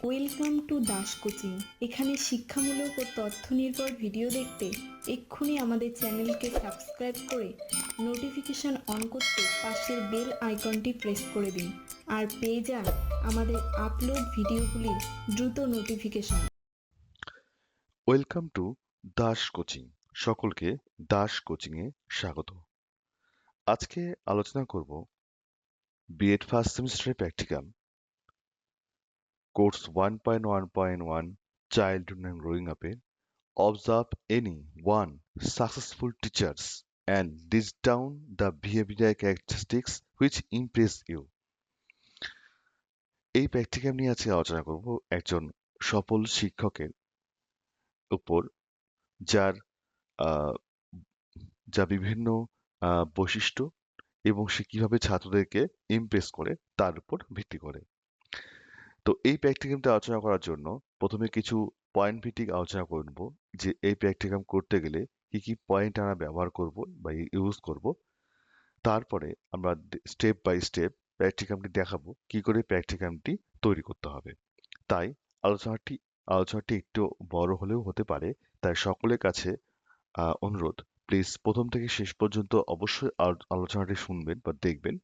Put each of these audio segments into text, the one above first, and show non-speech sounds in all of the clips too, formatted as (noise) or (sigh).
Welcome to Das coaching এখানে শিক্ষামূলক ও তথ্য নির্ভর ভিডিও দেখতে এক্ষুনি আমাদের চ্যানেলকে সাবস্ক্রাইব করে নোটিফিকেশন অন করতে পাশের বেল আইকনটি প্রেস করে দিন আর পেয়ে যান আমাদের আপলোড ভিডিওগুলির দ্রুত notification. Welcome to Das coaching সকলকে দাস কোচিং এ স্বাগত। আজকে আলোচনা করব বিএড ফার্স্ট সেমিস্টারের practical course one point one point one childhood and growing আপে observe any one successful teachers and list down the behaviour characteristics which impress you এই practical নিয়ে আজকে আলোচনা করব একজন সফল শিক্ষকের উপর, যার যা বিভিন্ন বৈশিষ্ট্য এবং সে কীভাবে ছাত্রদেরকে ইমপ্রেস করে তার উপর ভিত্তি করে। তো এই প্র্যাকটিক্যামটা আলোচনা করার জন্য প্রথমে কিছু পয়েন্ট ভিত্তিক আলোচনা করব যে এই প্র্যাকটিক্যাম করতে গেলে কি কি পয়েন্ট আমরা ব্যবহার করব বা ইউজ করব। তারপরে আমরা স্টেপ বাই স্টেপ প্র্যাকটিক্যামটি দেখাবো কি করে প্র্যাকটিক্যামটি তৈরি করতে হবে। তাই আলোচনাটি আলোচনাটি একটু বড় হলেও হতে পারে। তাই সকলের কাছে অনুরোধ প্লিজ প্রথম থেকে শেষ পর্যন্ত অবশ্যই আলোচনাটি শুনবেন বা দেখবেন।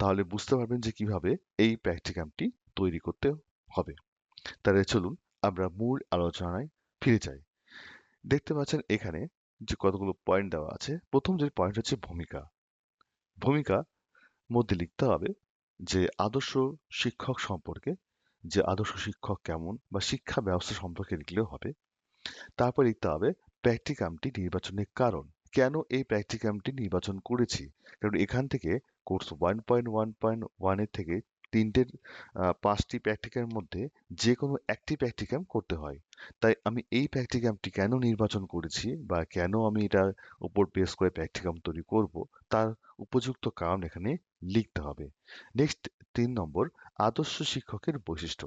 তাহলে বুঝতে পারবেন যে কীভাবে এই প্র্যাকটিক্যামটি তৈরি করতে হবে। তাহলে চলুন আমরা মূল আলোচনায় ফিরে যাই। দেখতে পাচ্ছেন এখানে যে কতগুলো পয়েন্ট দেওয়া আছে। প্রথম যে পয়েন্ট হচ্ছে ভূমিকা। ভূমিকা মধ্যে লিখতে হবে যে আদর্শ শিক্ষক সম্পর্কে যে আদর্শ শিক্ষক কেমন বা শিক্ষা ব্যবস্থা সম্পর্কে লিখলেও হবে। তারপর লিখতে হবে প্র্যাকটিকামটি নির্বাচনের কারণ। কেন এই প্র্যাকটিকামটি নির্বাচন করেছি? কারণ এখান থেকে course one point one point ওয়ানের থেকে তিনটের আহ, পাঁচটি প্র্যাকটিক্যামের মধ্যে যে কোনো একটি প্র্যাকটিকাম করতে হয়। তাই আমি এই প্র্যাকটিকামটি কেন নির্বাচন করেছি বা কেন আমি এটার উপর বেস করে প্র্যাকটিকাম তৈরি করব তার উপযুক্ত কারণ এখানে লিখতে হবে। নেক্সট তিন নম্বর আদর্শ শিক্ষকের বৈশিষ্ট্য।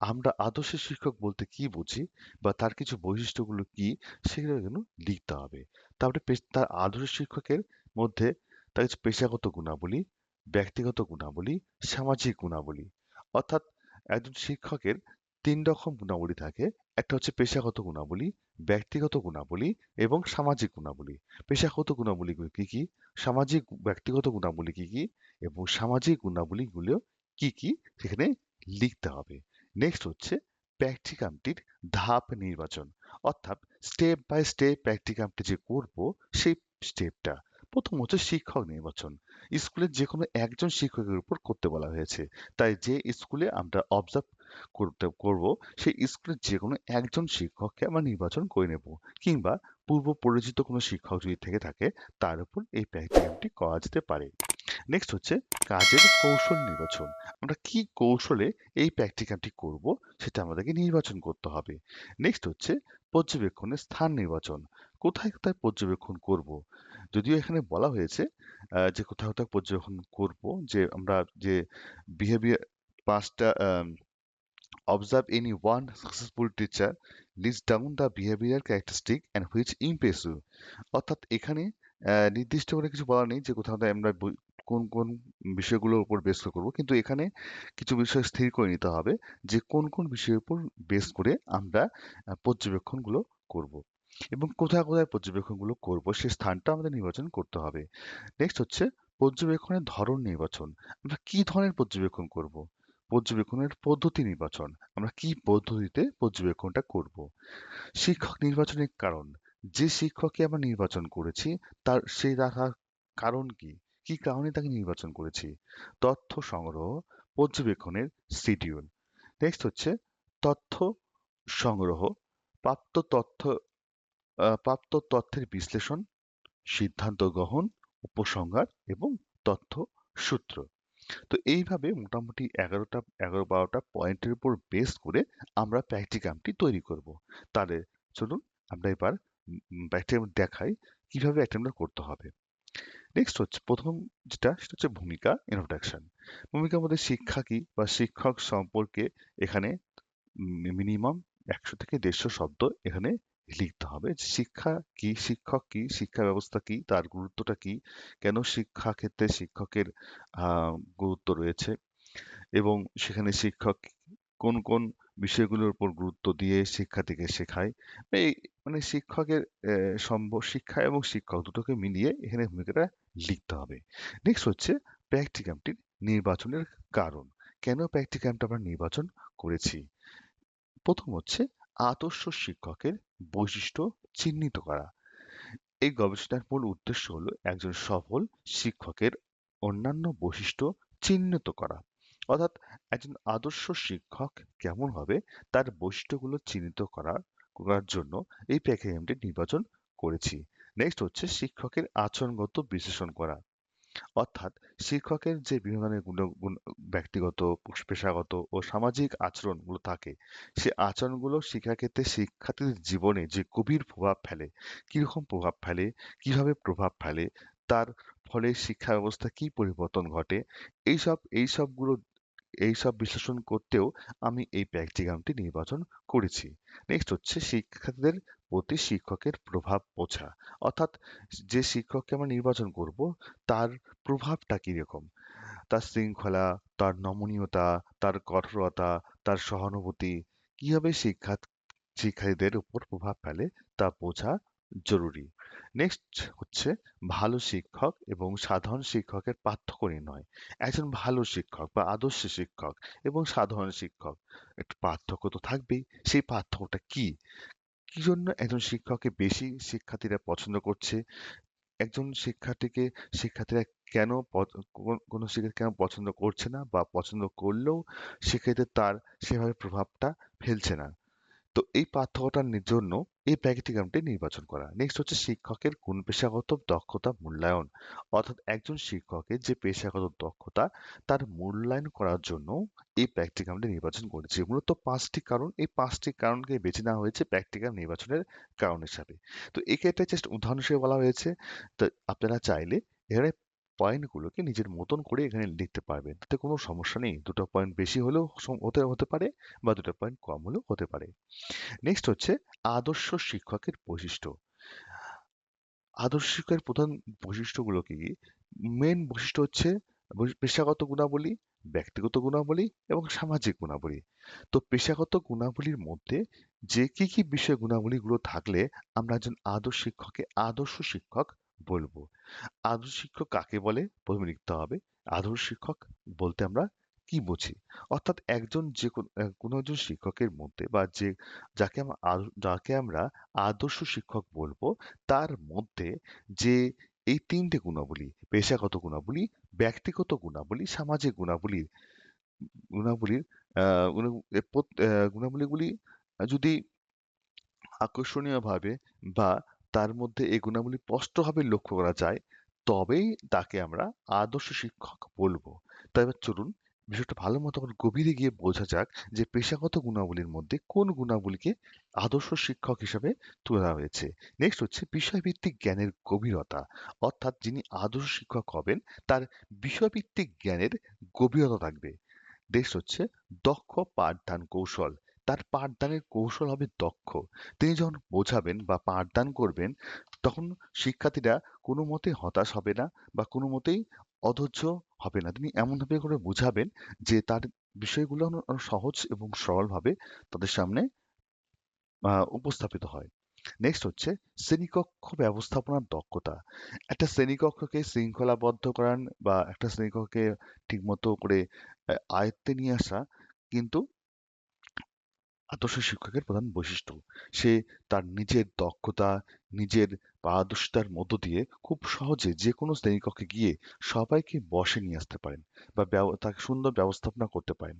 আমরা আদর্শ শিক্ষক বলতে কি বুঝি বা তার কিছু বৈশিষ্ট্যগুলো কি সেগুলো কিন্তু লিখতে হবে। তারপরে তার আদর্শ শিক্ষকের মধ্যে তার কিছু পেশাগত গুণাবলী ব্যক্তিগত গুণাবলী, সামাজিক গুণাবলী। অর্থাৎ একজন শিক্ষকের তিন রকম গুণাবলী থাকে। একটা হচ্ছে পেশাগত গুণাবলী, ব্যক্তিগত গুণাবলী এবং সামাজিক গুণাবলী। পেশাগত গুণাবলীগুলো কি কি? সামাজিক ব্যক্তিগত গুণাবলী কি কি? এবং সামাজিক গুণাবলীগুলো কি কি? সেখানে লিখতে হবে। নেক্সট হচ্ছে প্র্যাকটিকামটির ধাপ নির্বাচন। অর্থাৎ স্টেপ বাই স্টেপ প্র্যাকটিকামটি যে করব, সেই স্টেপটা প্রথম হচ্ছে শিক্ষক নির্বাচন। স্কুলের যে কোনো একজন শিক্ষকের উপর করতে বলা হয়েছে। তাই যে স্কুলে আমরা অবজার্ভ করতে, করব, সেই স্কুলের যে কোনো একজন শিক্ষককে আমরা নির্বাচন করে নেব, কিংবা পূর্ব পরিচিত কোনো শিক্ষক যদি থেকে থাকে, তার উপর এই প্র্যাকটিকামটি করা যেতে পারে। নেক্সট হচ্ছে কাজের কৌশল নির্বাচন। আমরা কি কৌশলে এই প্র্যাকটিক্যামটি করব, সেটা আমাদেরকে নির্বাচন করতে হবে। নেক্সট হচ্ছে পর্যবেক্ষণের স্থান নির্বাচন। কোথায় কোথায় পর্যবেক্ষণ করব? যদিও এখানে বলা হয়েছে যে কোথাও কোথাও পর্যবেক্ষণ করব যে আমরা যে বিহেভিয়ার পাঁচটা any one successful teacher list down the behavioral characteristic and which impress you অর্থাৎ এখানে নির্দিষ্ট করে কিছু বলা নেই যে কোথাও আমরা কোন কোন বিষয়গুলোর উপর বেস করব, কিন্তু এখানে কিছু বিষয় স্থির করে নিতে হবে যে কোন কোন বিষয়ের উপর বেস করে আমরা পর্যবেক্ষণগুলো করব। এবং কোথায় কোথায় পর্যবেক্ষণগুলো করব সেই স্থানটা আমাদের নির্বাচন করতে হবে। নেক্সট হচ্ছে পর্যবেক্ষণের ধরন নির্বাচন। আমরা কি ধরনের পর্যবেক্ষণ করব? পর্যবেক্ষণের পদ্ধতি নির্বাচন। আমরা কি পদ্ধতিতে পর্যবেক্ষণটা করব? শিক্ষক নির্বাচনের কারণ। যে শিক্ষককে আমরা নির্বাচন করেছি, তার সেই রাখার কারণ কি? কি কারণে তাকে নির্বাচন করেছি? তথ্য সংগ্রহ, পর্যবেক্ষণের শিডিউল নেক্সট হচ্ছে তথ্য সংগ্রহ, প্রাপ্ত তথ্য প্রাপ্ত তথ্যের বিশ্লেষণ, সিদ্ধান্ত গ্রহণ, উপসংহার এবং তথ্য সূত্র। তো এইভাবে মোটামুটি এগারোটা, এগারো বারোটা পয়েন্টের উপর বেস করে আমরা প্র্যাকটিকামটি তৈরি করব। তাহলে চলুন আমরা এবার প্র্যাকটিকাম দেখাই কীভাবে অ্যাটেম্পটা করতে হবে। নেক্সট হচ্ছে, প্রথম যেটা সেটা হচ্ছে ভূমিকা ইন্ট্রোডাকশন ভূমিকার মধ্যে শিক্ষা কি বা শিক্ষক সম্পর্কে এখানে মিনিমাম একশো থেকে দেড়শো শব্দ এখানে লিখতে হবে শিক্ষা কি, শিক্ষক কি, শিক্ষা ব্যবস্থা কি, তার গুরুত্বটা কি, কেন শিক্ষা ক্ষেত্রে শিক্ষকের গুরুত্ব রয়েছে এবং সেখানে শিক্ষক কোন কোন বিষয়গুলোর উপর গুরুত্ব দিয়ে শিক্ষার্থীকে শেখায়? এই মানে শিক্ষকের সম্ভব শিক্ষা এবং শিক্ষক দুটোকে মিলিয়ে এখানে ভূমিকাটা লিখতে হবে। নেক্সট হচ্ছে প্র্যাকটিকামটির নির্বাচনের কারণ। কেন প্র্যাকটিকামটা আমরা নির্বাচন করেছি? প্রথম হচ্ছে আদর্শ শিক্ষকের বৈশিষ্ট্য চিহ্নিত করা। এই গবেষণার মূল উদ্দেশ্য হল একজন সফল শিক্ষকের অন্যান্য বৈশিষ্ট্য চিহ্নিত করা। অর্থাৎ একজন আদর্শ শিক্ষক কেমন হবে তার বৈশিষ্ট্যগুলো চিহ্নিত করার করার জন্য এই প্যাকেজটি নির্বাচন করেছি। নেক্সট হচ্ছে শিক্ষকের আচরণগত বিশ্লেষণ করা। অর্থাৎ শিক্ষকের যে বিভিন্ন ধরনের গুণ- গুণ- ব্যক্তিগত, পেশাগত ও সামাজিক আচরণগুলো থাকে, সে আচরণগুলো শিক্ষাক্ষেত্রে শিক্ষার্থীদের জীবনে যে গভীর প্রভাব ফেলে, কীরকম প্রভাব ফেলে, কীভাবে প্রভাব ফেলে, তার ফলে শিক্ষা ব্যবস্থা কি পরিবর্তন ঘটে, এইসব, এইসবগুলো এইসব বিশ্লেষণ করতেও আমি এই প্র্যাকটিকামটি নির্বাচন করেছি। নেক্সট হচ্ছে শিক্ষার্থীদের প্রতি শিক্ষকের প্রভাব বোঝা। অর্থাৎ যে শিক্ষককে আমরা নির্বাচন করব, তার প্রভাবটা কীরকম? তার শৃঙ্খলা, তার নমনীয়তা, তার কঠোরতা, তার সহানুভূতি, কীভাবে শিক্ষা শিক্ষার্থীদের উপর প্রভাব ফেলে তা বোঝা জরুরি। নেক্সট হচ্ছে ভালো শিক্ষক এবং সাধারণ শিক্ষকের পার্থক্য নির্ণয়। একজন ভালো শিক্ষক বা আদর্শ শিক্ষক এবং সাধারণ শিক্ষক, একটু পার্থক্য তো থাকবেই, সেই পার্থক্যটা কি? কি জন্য একজন শিক্ষককে বেশি শিক্ষার্থীরা পছন্দ করছে? একজন শিক্ষার্থীকে শিক্ষার্থীরা কেন, কোনো শিক্ষার্থী কেন পছন্দ করছে না বা পছন্দ করলেও সেক্ষেত্রে তার সেভাবে প্রভাবটা ফেলছে না। তো এই পার্থক্যটার জন্য এই প্র্যাকটিকামটি নির্বাচন করা। নেক্সট হচ্ছে শিক্ষকের কোন পেশাগত দক্ষতা মূল্যায়ন। অর্থাৎ একজন শিক্ষকের যে পেশাগত দক্ষতা, তার মূল্যায়ন করার জন্য এই প্র্যাকটিকামটি নির্বাচন করেছি। মূলত পাঁচটি কারণ। এই পাঁচটি কারণকে বেছে নেওয়া হয়েছে প্র্যাকটিকাম নির্বাচনের কারণ হিসাবে তো এক্ষেত্রে জাস্ট উদাহরণ হিসেবে বলা হয়েছে। তো আপনারা চাইলে এখানে পয়েন্টগুলোকে নিজের মতন করে এখানে লিখতে পারবেন। তাতে কোনো সমস্যা নেই। দুটো পয়েন্ট বেশি হলেও হতে হতে পারে বা দুটো পয়েন্ট কম হলেও হতে পারে। নেক্সট হচ্ছে আদর্শ শিক্ষকের বৈশিষ্ট্য। আদর্শ শিক্ষকের প্রধান বৈশিষ্ট্যগুলো কি? মেন বৈশিষ্ট্য হচ্ছে পেশাগত গুণাবলী, ব্যক্তিগত গুণাবলী এবং সামাজিক গুণাবলী। তো পেশাগত গুণাবলীর মধ্যে যে কি কি বিষয় গুণাবলীগুলো থাকলে আমরা একজন আদর্শ শিক্ষককে আদর্শ শিক্ষক বলব। আদর্শ শিক্ষক কাকে বলে? প্রথমে লিখতে হবে আদর্শ শিক্ষক বলতে আমরা কি বুঝি? অর্থাৎ একজন যে কোনো একজন শিক্ষকের মধ্যে বা যে যাকে আমরা যাকে আমরা আদর্শ শিক্ষক বলব তার মধ্যে যে এই তিনটে গুণাবলী পেশাগত গুণাবলী ব্যক্তিগত গুণাবলী সামাজিক গুণাবলী গুণাবলীর আহ গুণ- এ প্রত- আহ, গুণাবলীগুলি যদি আকর্ষণীয়ভাবে বা তার মধ্যে এই গুণাবলী স্পষ্টভাবে লক্ষ্য করা যায়, তবেই তাকে আমরা আদর্শ শিক্ষক বলব। তাই এবার চলুন বিষয়টা ভালো মতো গভীরে গিয়ে বোঝা যাক যে পেশাগত গুণাবলীর মধ্যে কোন গুণাবলীকে আদর্শ শিক্ষক হিসেবে তুলে ধরা হয়েছে। নেক্সট হচ্ছে বিষয়ভিত্তিক জ্ঞানের গভীরতা। অর্থাৎ যিনি আদর্শ শিক্ষক হবেন, তার বিষয়ভিত্তিক জ্ঞানের গভীরতা থাকবে। নেক্সট হচ্ছে দক্ষ পাঠদান কৌশল। তার পাঠদানের কৌশল হবে দক্ষ। তিনি যখন বোঝাবেন বা পাঠদান করবেন, তখন শিক্ষার্থীরা কোনো মতে হতাশ হবে না বা কোনো মতেই অধৈর্য হবে না। তিনি এমনভাবে করে বোঝাবেন যে তার বিষয়গুলো সহজ এবং সরলভাবে তাদের সামনে উপস্থাপিত হয়। নেক্সট হচ্ছে শ্রেণীকক্ষ ব্যবস্থাপনার দক্ষতা। একটা শ্রেণীকক্ষকে শৃঙ্খলাবদ্ধ করান বা একটা শ্রেণীকক্ষকে ঠিকমতো করে আয়ত্তে নিয়ে আসা কিন্তু আদর্শ শিক্ষকের প্রধান বৈশিষ্ট্য। সে তার নিজের দক্ষতা, নিজের পারদর্শিতার মধ্য দিয়ে খুব সহজে যে কোনো শ্রেণীকক্ষে গিয়ে সবাইকে বসে নিয়ে আসতে পারেন বা তাকে সুন্দর ব্যবস্থাপনা করতে পারেন।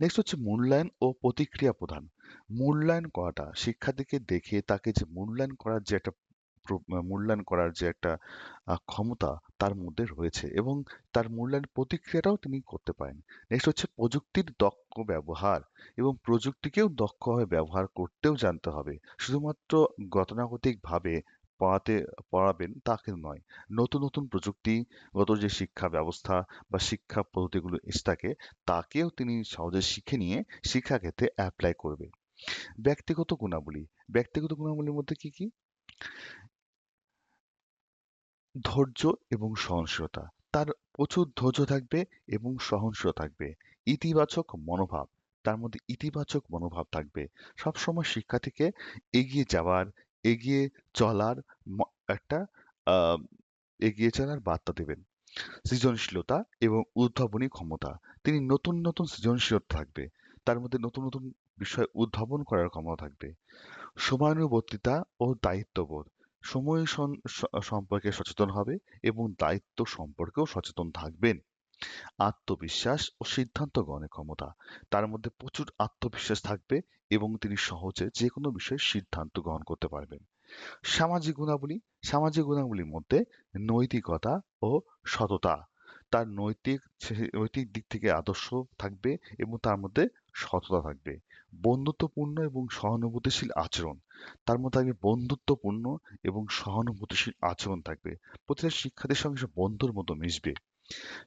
নেক্সট হচ্ছে মূল্যায়ন ও প্রতিক্রিয়া প্রধান। মূল্যায়ন করাটা শিক্ষার্থীকে দেখে তাকে যে মূল্যায়ন করার যে একটা মূল্যায়ন করার যে একটা ক্ষমতা তার মধ্যে রয়েছে এবং তার মূল্যায়ন প্রতিক্রিয়াটাও তিনি করতে পারেন। নেক্সট হচ্ছে প্রযুক্তির দক্ষ ব্যবহার এবং প্রযুক্তিকেও দক্ষভাবে ব্যবহার করতেও জানতে হবে। শুধুমাত্র গতানুগতিক ভাবে পড়াতে, পড়াবেন তা কিন্তু নয়। নতুন নতুন প্রযুক্তিগত যে শিক্ষা ব্যবস্থা বা শিক্ষা পদ্ধতিগুলো এসে থাকে তাকেও তিনি সহজে শিখে নিয়ে শিক্ষাক্ষেত্রে অ্যাপ্লাই করবে। ব্যক্তিগত গুণাবলী, ব্যক্তিগত গুণাবলীর মধ্যে কি কি? ধৈর্য এবং সহনশীলতা। তার প্রচুর ধৈর্য থাকবে এবং সহনশীল থাকবে। ইতিবাচক মনোভাব, তার মধ্যে ইতিবাচক মনোভাব থাকবে। সবসময় শিক্ষার্থীকে এগিয়ে যাওয়ার, এগিয়ে চলার একটা এগিয়ে চলার বার্তা দেবেন। সৃজনশীলতা এবং উদ্ভাবনী ক্ষমতা, তিনি নতুন নতুন সৃজনশীলতা থাকবে। তার মধ্যে নতুন নতুন বিষয় উদ্ভাবন করার ক্ষমতা থাকবে। সময়ানুবর্তিতা ও দায়িত্ববোধ সময় সম্পর্কে সচেতন হবে এবং দায়িত্ব সম্পর্কেও সচেতন থাকবেন। আত্মবিশ্বাস ও সিদ্ধান্ত গ্রহণের ক্ষমতা, তার মধ্যে প্রচুর আত্মবিশ্বাস থাকবে এবং তিনি সহজে যে কোনো বিষয়ে সিদ্ধান্ত গ্রহণ করতে পারবেন। সামাজিক গুণাবলী, সামাজিক গুণাবলীর মধ্যে নৈতিকতা ও সততা, তার নৈতিক নৈতিক দিক থেকে আদর্শ থাকবে এবং তার মধ্যে সততা থাকবে। বন্ধুত্বপূর্ণ এবং সহানুভূতিশীল আচরণ। তার মধ্যে থাকবে বন্ধুত্বপূর্ণ এবং সহানুভূতিশীল আচরণ থাকবে। প্রতিটা শিক্ষার্থীর সঙ্গে বন্ধুর মতো মিশবে।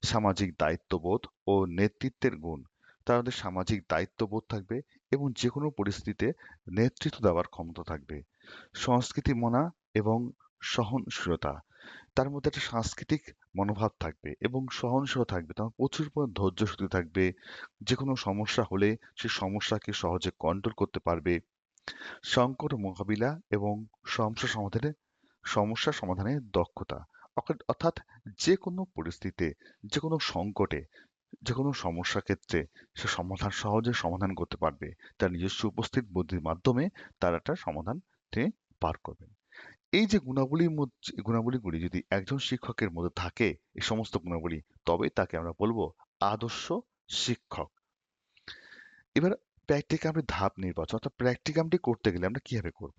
সামাজিক দায়িত্ববোধ ও নেতৃত্বের গুণ। তার মধ্যে সামাজিক দায়িত্ববোধ থাকবে এবং যে কোনো পরিস্থিতিতে নেতৃত্ব দেওয়ার ক্ষমতা থাকবে। সংস্কৃতি মনা এবং সহনশীলতা। তার মধ্যে একটা সাংস্কৃতিক মনোভাব থাকবে এবং সহনশীল থাকবে। তার প্রচুর পরিমাণ ধৈর্য শক্তি থাকবে। যে কোনো সমস্যা হলে সেই সমস্যাকে সহজে কন্ট্রোল করতে পারবে। সংকট মোকাবিলা এবং সমস্যা সমাধানে, সমস্যা সমাধানের দক্ষতা। অর্থাৎ- অর্থাৎ যে কোনো পরিস্থিতিতে যে কোনো সংকটে যে কোনো সমস্যা ক্ষেত্রে সে সমাধান সহজে সমাধান করতে পারবে। তার নিজস্ব উপস্থিত বুদ্ধির মাধ্যমে তার একটা সমাধান তিনি পার করবেন এই যে গুণাবলীর মধ্যে গুণাবলীগুলি যদি একজন শিক্ষকের মধ্যে থাকে, এই সমস্ত গুণাবলী, তবে তাকে আমরা বলব আদর্শ শিক্ষক। এবার প্র্যাকটিকামটি ধাপ নির্বাচন, অর্থাৎ প্র্যাকটিকামটি করতে গেলে আমরা কীভাবে করব?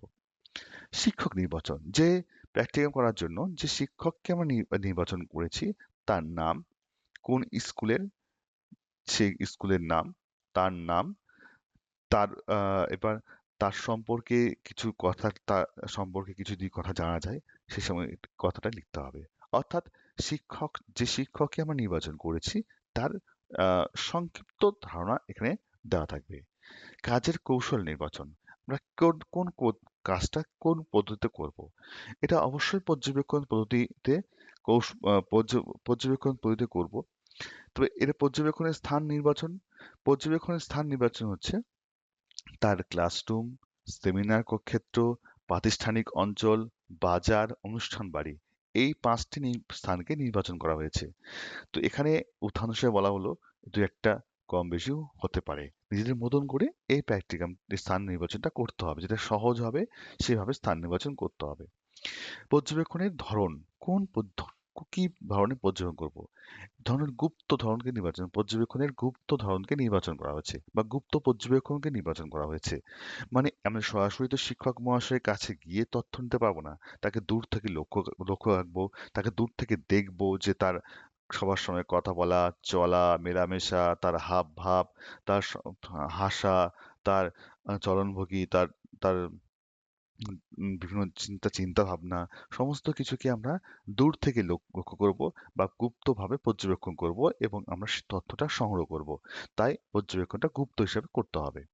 শিক্ষক নির্বাচন, যে প্র্যাকটিকাম করার জন্য যে শিক্ষককে আমরা নির্বাচন করেছি, তার নাম কোন স্কুলের, সেই স্কুলের নাম, তার নাম, তার এবার তার সম্পর্কে কিছু কথা তার সম্পর্কে কিছু যদি কথা জানা যায়, সে সময় কথাটা লিখতে হবে। অর্থাৎ শিক্ষক, যে শিক্ষককে আমরা নির্বাচন করেছি, তার সংক্ষিপ্ত ধারণা এখানে দেওয়া থাকবে। কাজের কৌশল নির্বাচন। আমরা কোন কোন কাজটা কোন পদ্ধতিতে করব? এটা অবশ্যই পর্যবেক্ষণ পদ্ধতিতে পর্যবেক্ষণ পদ্ধতিতে করব। তবে এটা পর্যবেক্ষণের স্থান নির্বাচন, পর্যবেক্ষণের স্থান নির্বাচন হচ্ছে তার ক্লাসরুম, সেমিনার কক্ষেত্র, প্রাতিষ্ঠানিক অঞ্চল, বাজার, অনুষ্ঠান বাড়ি এই পাঁচটি স্থানকে নির্বাচন করা হয়েছে। তো এখানে উত্থান হিসেবে বলা হলো, দু একটা কম বেশিও হতে পারে। নিজেদের মতন করে এই প্র্যাকটিকাম স্থান নির্বাচনটা করতে হবে, যেটা সহজ হবে, সেভাবে স্থান নির্বাচন করতে হবে। পর্যবেক্ষণের ধরন, কোন কি ধরনের পর্যবেক্ষণ করব? ধরনের গুপ্ত ধরনকে নির্বাচন, পর্যবেক্ষণের গুপ্ত ধরনকে নির্বাচন করা হয়েছে বা গুপ্ত পর্যবেক্ষণকে নির্বাচন করা হয়েছে। মানে আমরা সরাসরি তো শিক্ষক মহাশয়ের কাছে গিয়ে তথ্য নিতে পারব না। তাকে দূর থেকে লক্ষ্য লক্ষ্য রাখব, তাকে দূর থেকে দেখব যে তার সবার সঙ্গে কথা বলা, চলা, মেলামেশা, তার হাব ভাব তার হাসা, তার চলনভঙ্গি, তার তার বিভিন্ন চিন্তা চিন্তা ভাবনা সমস্ত কিছুকে আমরা দূর থেকে লোক- লক্ষ্য করব বা গুপ্তভাবে পর্যবেক্ষণ করব এবং আমরা সে তথ্যটা সংগ্রহ করব। তাই পর্যবেক্ষণটা গুপ্ত হিসেবে করতে হবে।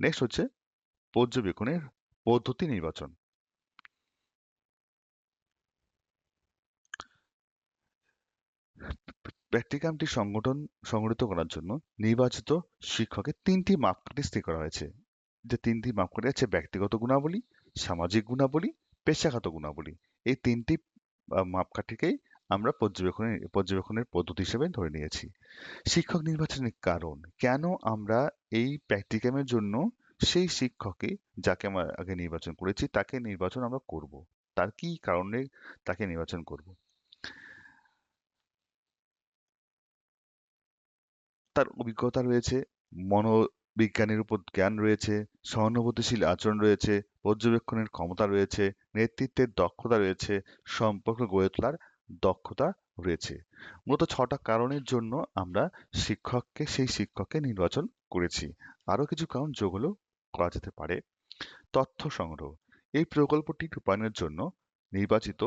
নেক্সট হচ্ছে পর্যবেক্ষণের পদ্ধতি নির্বাচন। প্র্যাকটিকামটি সংগঠন, সংগঠিত করার জন্য নির্বাচিত শিক্ষকের তিনটি মাপকাঠি স্থির করা হয়েছে। যে তিনটি মাপকাঠি আছে ব্যক্তিগত গুণাবলী, সামাজিক গুণাবলী, পেশাগত গুণাবলী। এই তিনটি মাপকাঠিকেই আমরা পর্যবেক্ষণের পর্যবেক্ষণের পদ্ধতি হিসেবে ধরে নিয়েছি। শিক্ষক নির্বাচনের কারণ, কেন আমরা এই প্র্যাকটিকামের জন্য সেই শিক্ষককে যাকে আমরা আগে নির্বাচন করেছি, তাকে নির্বাচন আমরা করব? তার কি কারণে তাকে নির্বাচন করব? তার অভিজ্ঞতা রয়েছে মনোবিজ্ঞানের উপর জ্ঞান রয়েছে, সহানুভূতিশীল আচরণ রয়েছে, পর্যবেক্ষণের ক্ষমতা রয়েছে, নেতৃত্বের দক্ষতা রয়েছে, সম্পর্ক গড়ে তোলার দক্ষতা রয়েছে। মূলত ছটা কারণের জন্য আমরা শিক্ষককে, সেই শিক্ষককে নির্বাচন করেছি। আরও কিছু কারণ যোগ হলেও করা যেতে পারে। তথ্য সংগ্রহ। এই প্রকল্পটি রূপায়ণের জন্য নির্বাচিত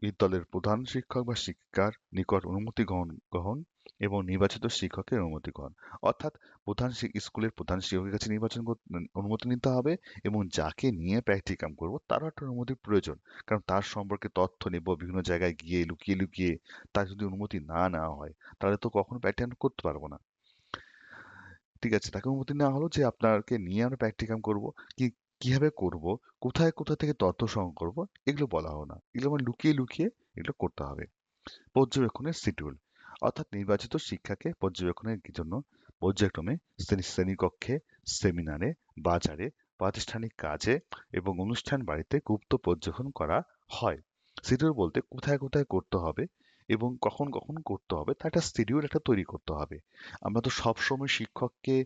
বিদ্যালয়ের প্রধান শিক্ষক বা শিক্ষিকার নিকট অনুমতি গ্রহণ গ্রহণ এবং নির্বাচিত শিক্ষকের অনুমতি গ্রহণ অর্থাৎ প্রধান স্কুলের প্রধান শিক্ষকের কাছে নির্বাচন অনুমতি নিতে হবে এবং যাকে নিয়ে প্র্যাকটিকাম করব তারও একটা অনুমতির প্রয়োজন। কারণ তার সম্পর্কে তথ্য নেব, বিভিন্ন জায়গায় গিয়ে লুকিয়ে লুকিয়ে তার যদি অনুমতি না নেওয়া হয়, তাহলে তো কখনো প্র্যাকটিকাম করতে পারব না। ঠিক আছে, তাকে অনুমতি নেওয়া হলো যে আপনাকে নিয়ে আমরা প্র্যাকটিকাম করব। কি, কীভাবে করব? কোথায়, কোথা থেকে তথ্য সংগ্রহ করব? এগুলো বলা হলো না। এগুলো আমার লুকিয়ে লুকিয়ে এগুলো করতে হবে। পর্যবেক্ষণের শিডিউল। অর্থাৎ নির্বাচিত শিক্ষাকে পর্যবেক্ষণের জন্য পর্যায়ক্রমে শ্রেণি, শ্রেণীকক্ষে, সেমিনারে, বাজারে, প্রাতিষ্ঠানিক কাজে এবং অনুষ্ঠান বাড়িতে গুপ্ত পর্যবেক্ষণ করা হয়। শিডিউল বলতে কোথায় কোথায় করতে হবে এবং কখন কখন করতে হবে তার একটা শিডিউল একটা তৈরি করতে হবে। আমরা তো সবসময় শিক্ষককে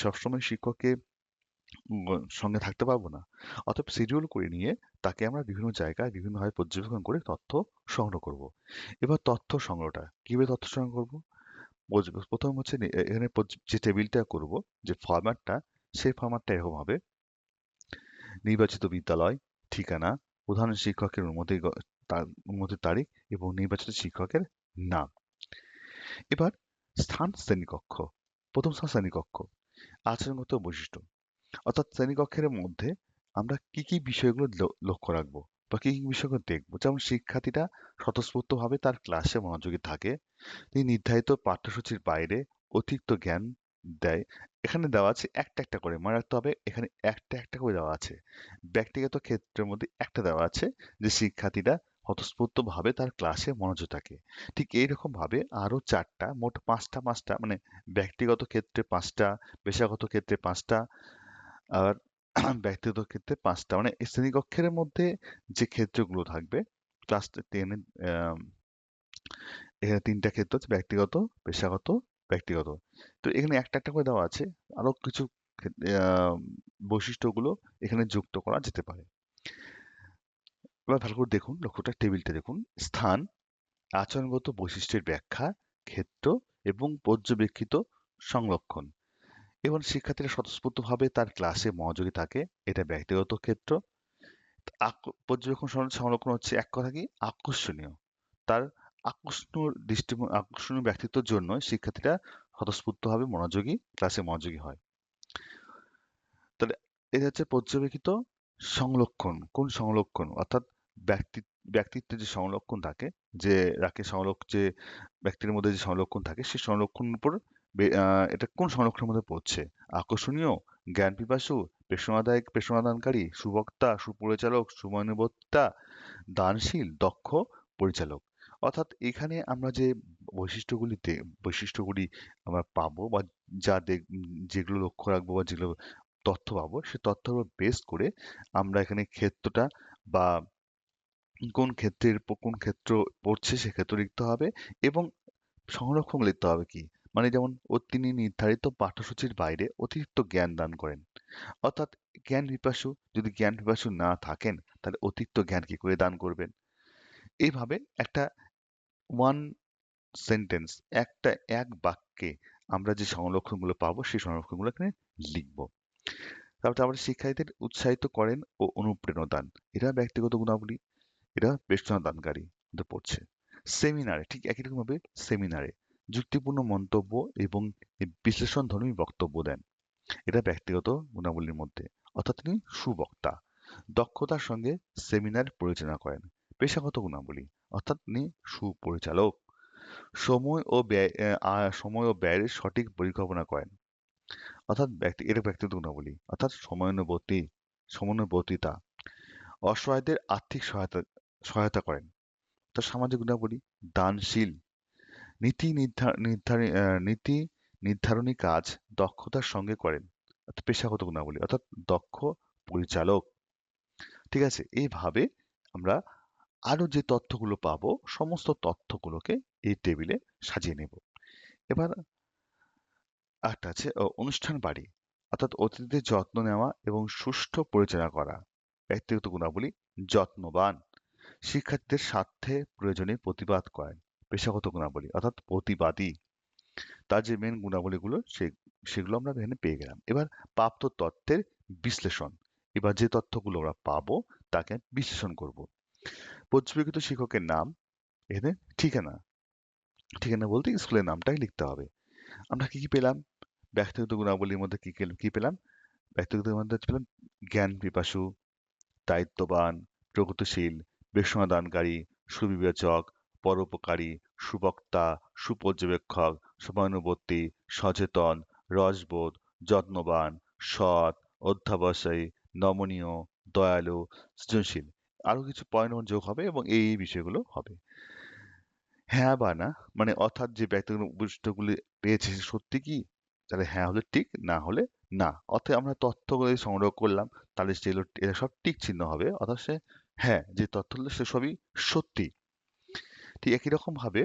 সবসময় শিক্ষককে সঙ্গে থাকতে পারব না। অতএব শিডিউল করে নিয়ে তাকে আমরা বিভিন্ন জায়গায় বিভিন্নভাবে পর্যবেক্ষণ করে তথ্য সংগ্রহ করব। এবার তথ্য সংগ্রহটা, কীভাবে তথ্য সংগ্রহ করব? প্রথম হচ্ছে এখানে যে টেবিলটা করব, যে ফরম্যাটটা সেই ফরম্যাটটা এরকম হবে। নির্বাচিত বিদ্যালয়, ঠিকানা, প্রধান শিক্ষকের অনুমতি অনুমতির তারিখ এবং নির্বাচিত শিক্ষকের নাম। এবার স্থান শ্রেণীকক্ষ, প্রথম স্থান শ্রেণীকক্ষ, আচরণগত বৈশিষ্ট্য। অর্থাৎ শ্রেণীকক্ষের মধ্যে আমরা কি কি বিষয়গুলো লক্ষ্য রাখব বা কি কি বিষয়গুলো দেখব? যেমন শিক্ষার্থীরা স্বতঃস্ফূর্তভাবে তার ক্লাসে মনোযোগী থাকে, তিনি নির্ধারিত পাঠ্যসূচির বাইরে অতিরিক্ত জ্ঞান দেয়। এখানে দেওয়া আছে একটা একটা করে, মনে রাখতে হবে এখানে একটা একটা করে দেওয়া আছে। ব্যক্তিগত ক্ষেত্রের মধ্যে একটা দেওয়া আছে যে শিক্ষার্থীরা স্বতঃস্ফূর্তভাবে তার ক্লাসে মনোযোগ থাকে। ঠিক এইরকম ভাবে আরও চারটা, মোট পাঁচটা পাঁচটা মানে ব্যক্তিগত ক্ষেত্রে পাঁচটা, পেশাগত ক্ষেত্রে পাঁচটা আর (clears throat) ব্যক্তিগত ক্ষেত্রে পাঁচটা। মানে শ্রেণীকক্ষের মধ্যে যে ক্ষেত্রগুলো থাকবে ক্লাস টেনে এখানে তিনটা ক্ষেত্র হচ্ছে ব্যক্তিগত, পেশাগত, ব্যক্তিগত। তো এখানে একটা একটা করে দেওয়া আছে। আরও কিছু বৈশিষ্ট্যগুলো এখানে যুক্ত করা যেতে পারে। এবার ভালো করে দেখুন, লক্ষ্যটা টেবিলটা দেখুন। স্থান, আচরণগত বৈশিষ্ট্যের ব্যাখ্যা, ক্ষেত্র এবং পর্যবেক্ষিত সংরক্ষণ। এবং শিক্ষার্থীরা স্বতঃস্ফূর্তভাবে তার ক্লাসে মনোযোগী থাকে। এটা ব্যক্তিগত ক্ষেত্র। পর্যবেক্ষণ সংরক্ষণ হচ্ছে এক কথা কি? আকর্ষণীয়। তার আকর্ষণীয় দৃষ্টি আকর্ষণীয় ব্যক্তিত্বের জন্য শিক্ষার্থীরা স্বতঃস্ফূর্তভাবে মনোযোগী, ক্লাসে মনোযোগী হয়। তাহলে এটা হচ্ছে পর্যবেক্ষিত সংরক্ষণ। কোন সংরক্ষণ? অর্থাৎ ব্যক্তি, ব্যক্তিত্বের যে সংরক্ষণ থাকে, যে, রাকে সংরক্ষণ যে ব্যক্তির মধ্যে যে সংরক্ষণ থাকে, সেই সংরক্ষণের উপর এটা কোন সংরক্ষণের মধ্যে পড়ছে? আকর্ষণীয়? জ্ঞান পিপাসু? পেশনাদায়ক, পেশনাদানকারী? সুবক্তা? সুপরিচালক? সুমনোবক্তা দানশীল? দক্ষ? পরিচালক? অর্থাৎ এখানে আমরা যে বৈশিষ্ট্যগুলিতে, বৈশিষ্ট্যগুলি আমরা পাবো বা যা যেগুলো লক্ষ্য রাখব বা যেগুলো তথ্য পাবো, সে তথ্যগুলো বেস করে আমরা এখানে ক্ষেত্রটা বা কোন ক্ষেত্রের, কোন ক্ষেত্র পড়ছে সে ক্ষেত্র লিখতে হবে এবং সংরক্ষণ লিখতে হবে কি? মানে যেমন ও তিনি নির্ধারিত পাঠ্যসূচির বাইরে অতিরিক্ত জ্ঞান দান করেন। অর্থাৎ জ্ঞান পিপাসু যদি জ্ঞান পিপাসু না থাকেন, তাহলে অতিরিক্ত জ্ঞান কি করে দান করবেন? এইভাবে একটা ওয়ান সেন্টেন্স একটা, এক বাক্যে আমরা যে সংরক্ষণগুলো পাবো, সেই সংরক্ষণগুলো এখানে লিখব। তারপরে আমাদের শিক্ষার্থীদের উৎসাহিত করেন ও অনুপ্রেরণা দান এরা ব্যক্তিগত গুণাবলী, এরা বেষ্টনা দানকারী পড়ছে। সেমিনারে, ঠিক একই রকম ভাবে সেমিনারে যুক্তিপূর্ণ মন্তব্য এবং বিশ্লেষণধর্মী বক্তব্য দেন। এটা ব্যক্তিগত গুণাবলীর মধ্যে, অর্থাৎ তিনি সুবক্তা। দক্ষতার সঙ্গে সেমিনার পরিচালনা করেন, পেশাগত গুণাবলী, অর্থাৎ তিনি সুপরিচালক। সময় ও ব্যয় সময় ও ব্যয়ের সঠিক পরিকল্পনা করেন। অর্থাৎ ব্যক্তি, এটা ব্যক্তিগত গুণাবলী, অর্থাৎ সময়ানুবর্তী সমন্বয়বর্তিতা অসহায়দের আর্থিক সহায়তা সহায়তা করেন। তার সামাজিক গুণাবলী, দানশীল নীতি নীতি নির্ধারণী কাজ দক্ষতার সঙ্গে করেন। পেশাগত গুণাবলী, অর্থাৎ দক্ষ পরিচালক। ঠিক আছে? এইভাবে আমরা আরও যে তথ্যগুলো পাবো, সমস্ত তথ্যগুলোকে এই টেবিলে সাজিয়ে নেব। এবার একটা আছে অনুষ্ঠান বাড়ি, অর্থাৎ অতিথিদের যত্ন নেওয়া এবং সুষ্ঠু পরিচালনা করা। ব্যক্তিগত গুণাবলী যত্নবান। শিক্ষার্থীদের স্বার্থে প্রয়োজনে প্রতিবাদ করেন। পেশাগত গুণাবলী, অর্থাৎ প্রতিবাদী, তার যে মেন গুণাবলীগুলো সে, সেগুলো আমরা এখানে পেয়ে গেলাম। এবার প্রাপ্ত তথ্যের বিশ্লেষণ, এবার যে তথ্যগুলো আমরা পাবো তাকে বিশ্লেষণ করব। পর্যবেক্ষিত শিক্ষকের নাম, এখানে ঠিকানা ঠিকানা বলতে স্কুলের নামটাই লিখতে হবে। আমরা কি কি পেলাম? ব্যক্তিগত গুণাবলীর মধ্যে কি, কি- পেলাম? ব্যক্তিগত মধ্যে পেলাম জ্ঞান পিপাসু, দায়িত্ববান, প্রগতিশীল বেসমাদানকারী সুবিবেচক পরোপকারী, সুবক্তা, সুপর্যবেক্ষক সময়ানুবর্তী সচেতন, রসবোধ, যত্নবান, সৎ, অধ্যাবসায়ী, নমনীয়, দয়ালু, সৃজনশীল। আরও কিছু পয়েন্ট যোগ হবে এবং এই বিষয়গুলো হবে। হ্যাঁ বা না? মানে অর্থাৎ যে ব্যক্তিগত বৈশিষ্ট্যগুলি পেয়েছে সত্যি কি? তাহলে হ্যাঁ হলে ঠিক, না হলে না। অর্থাৎ আমরা তথ্যগুলো সংগ্রহ করলাম, তাহলে সেগুলো, এরা সব টিক চিহ্ন হবে। অর্থাৎ সে হ্যাঁ যে তথ্যগুলো সে সবই সত্যি। ঠিক একই রকম ভাবে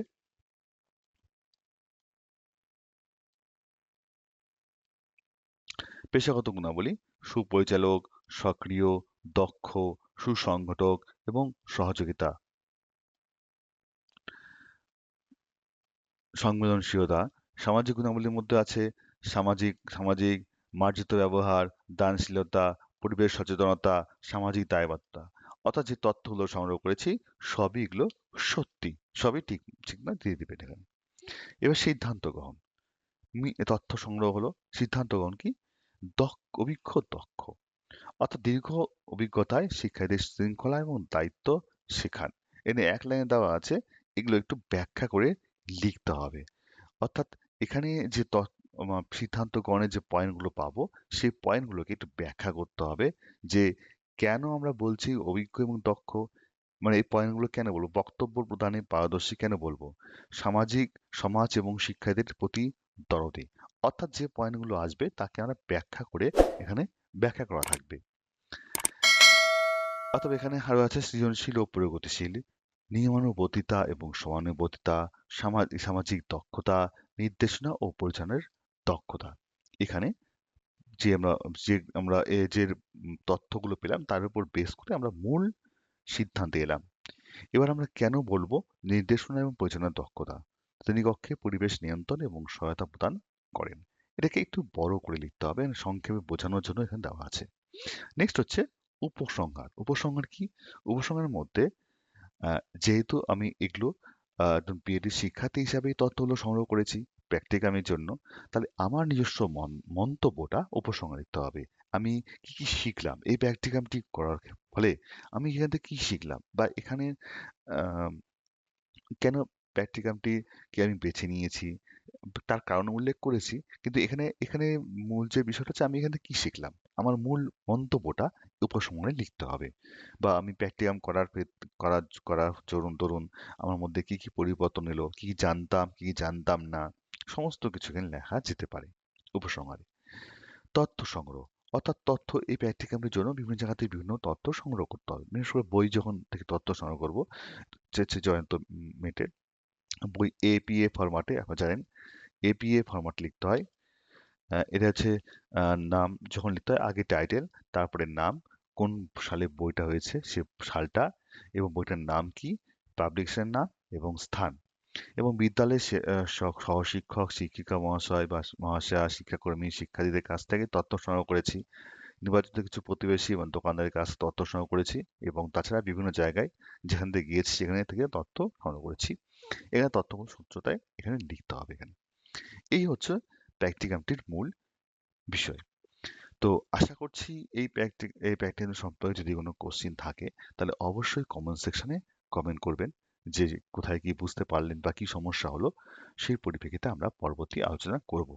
পেশাগত গুণাবলী, সুপরিচালক, সক্রিয়, দক্ষ, সুসংগঠক এবং সহযোগিতা। সংবেদনশীলতা, সামাজিক গুণাবলীর মধ্যে আছে সামাজিক সামাজিক, মার্জিত ব্যবহার, দানশীলতা, পরিবেশ সচেতনতা, সামাজিক দায়বদ্ধতা অর্থাৎ যে তথ্যগুলো সংগ্রহ করেছি, সবই এগুলো সত্যি, সবই ঠিক ঠিক না? দিয়ে দিবেন এখানে। এবার সিদ্ধান্ত গ্রহণ। তথ্য সংগ্রহ হলো, সিদ্ধান্ত গ্রহণ কি? দক্ষ, অভিজ্ঞ দক্ষ। অর্থাৎ দীর্ঘ অভিজ্ঞতায় শিক্ষার্থীদের শৃঙ্খলা এবং দায়িত্ব শেখান। এনে এক লাইনে দেওয়া আছে, এগুলো একটু ব্যাখ্যা করে লিখতে হবে। অর্থাৎ এখানে যে সিদ্ধান্ত গ্রহণের যে পয়েন্টগুলো পাবো, সেই পয়েন্টগুলোকে একটু ব্যাখ্যা করতে হবে যে কেন আমরা বলছি অভিজ্ঞ এবং দক্ষ? মানে এই পয়েন্টগুলো কেন বলব? বক্তব্য প্রদানে পারদর্শী কেন বলব? সামাজিক, সমাজ এবং শিক্ষার্থীদের প্রতি দরদি। অর্থাৎ যে পয়েন্টগুলো আসবে তাকে আমরা ব্যাখ্যা করে এখানে ব্যাখ্যা করা থাকবে। অথবা এখানে আরও আছে সৃজনশীল ও প্রগতিশীল। নিয়মানুবর্তিতা এবং সমানুবর্তিতা সামাজিক দক্ষতা, নির্দেশনা ও পরিচালনার দক্ষতা। এখানে যে আমরা যে আমরা এ, যে তথ্যগুলো পেলাম, তার উপর বেস করে আমরা মূল সিদ্ধান্তে এলাম। এবার আমরা কেন বলব নির্দেশনা এবং পরিচালনার দক্ষতা? তিনি শ্রেণীকক্ষে পরিবেশ নিয়ন্ত্রণ এবং সহায়তা প্রদান করেন। এটাকে একটু বড় করে লিখতে হবে, সংক্ষেপে বোঝানোর জন্য এখানে দেওয়া আছে। নেক্সট হচ্ছে উপসংহার। উপসংহার কি? উপসংহারের মধ্যে যেহেতু আমি এগুলো একজন বিএডি শিক্ষার্থী হিসাবে তথ্যগুলো সংগ্রহ করেছি প্র্যাকটিকামের জন্য, তাহলে আমার নিজস্ব মন- মন্তব্যটা উপসংহার দিতে হবে। আমি কি কি শিখলাম? এই প্র্যাকটিকামটি করার ফলে আমি এখান থেকে কি শিখলাম? বা এখানে কেন প্র্যাকটিকামটি কে আমি বেছে নিয়েছি? তার কারণ উল্লেখ করেছি, কিন্তু এখানে এখানে মূল যে বিষয়টা হচ্ছে আমি এখানে কি শিখলাম? আমার মূল মন্তব্যটা উপসংহারে লিখতে হবে। বা আমি প্র্যাকটিকাম করার করার করার দরুন আমার মধ্যে কি কি পরিবর্তন এলো? কি জানতাম কি জানতাম না? সমস্ত কিছু এখানে লেখা যেতে পারে উপসংহারে। তথ্য সংগ্রহ, অর্থাৎ তথ্য এই প্র্যাকটিকামটির জন্য বিভিন্ন জায়গা থেকে বিভিন্ন তথ্য সংগ্রহ করতে হবে। বিশেষ করে বই যখন থেকে তথ্য সংগ্রহ করব হচ্ছে জয়ন্ত মেটের বই এপিএ ফরম্যাটে আপনারা জানেন এপিএ ফরম্যাট লিখতে হয়। এটা হচ্ছে নাম যখন লিখতে হয়, আগে টাইটেল তারপরে নাম, কোন সালে বইটা হয়েছে, সে সালটা এবং বইটার নাম কি পাবলিকেশনের নাম এবং স্থান। এবং বিদ্যালয়ের সে- সহশিক্ষক, শিক্ষিকা মহাশয় বা মহাশয়া, শিক্ষাকর্মী, শিক্ষার্থীদের কাছ থেকে তথ্য সংগ্রহ করেছি। নির্বাচিত কিছু প্রতিবেশী এবং দোকানদারের কাছ থেকে তথ্য সংগ্রহ করেছি এবং তাছাড়া বিভিন্ন জায়গায় যেখান থেকে গিয়েছি সেখানে থেকে তথ্য সংগ্রহ করেছি। এখানে তথ্যগুলো সূত্রতায় এখানে লিখতে হবে এখানে। এই হচ্ছে প্র্যাকটিকামটির মূল বিষয়। তো আশা করছি এই প্র্যাকটিক, এই প্র্যাকটিক্যাল সম্পর্কে যদি কোনো কোশ্চিন থাকে, তাহলে অবশ্যই কমেন্ট সেকশনে কমেন্ট করবেন। যে কোথায় কি বুঝতে পারলেন বা কি সমস্যা হলো, সেই পরিপ্রেক্ষিতে আমরা পরবর্তী আলোচনা করব।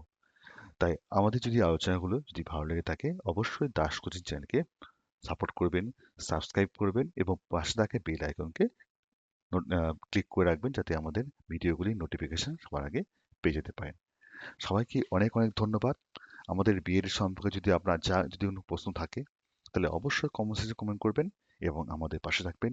তাই আমাদের যদি আলোচনাগুলো যদি ভালো লেগে থাকে, অবশ্যই দাস কোচিং চ্যানেলকে সাপোর্ট করবেন, সাবস্ক্রাইব করবেন এবং পাশে থাকা বেল আইকনকে ক্লিক করে রাখবেন যাতে আমাদের ভিডিওগুলি নোটিফিকেশন সবার আগে পেয়ে যেতে পারেন। সবাইকে অনেক অনেক ধন্যবাদ। আমাদের বিয়ের সম্পর্কে যদি আপনার যা, যদি কোনো প্রশ্ন থাকে, তাহলে অবশ্যই কমেন্ট সেকশনে কমেন্ট করবেন এবং আমাদের পাশে থাকবেন।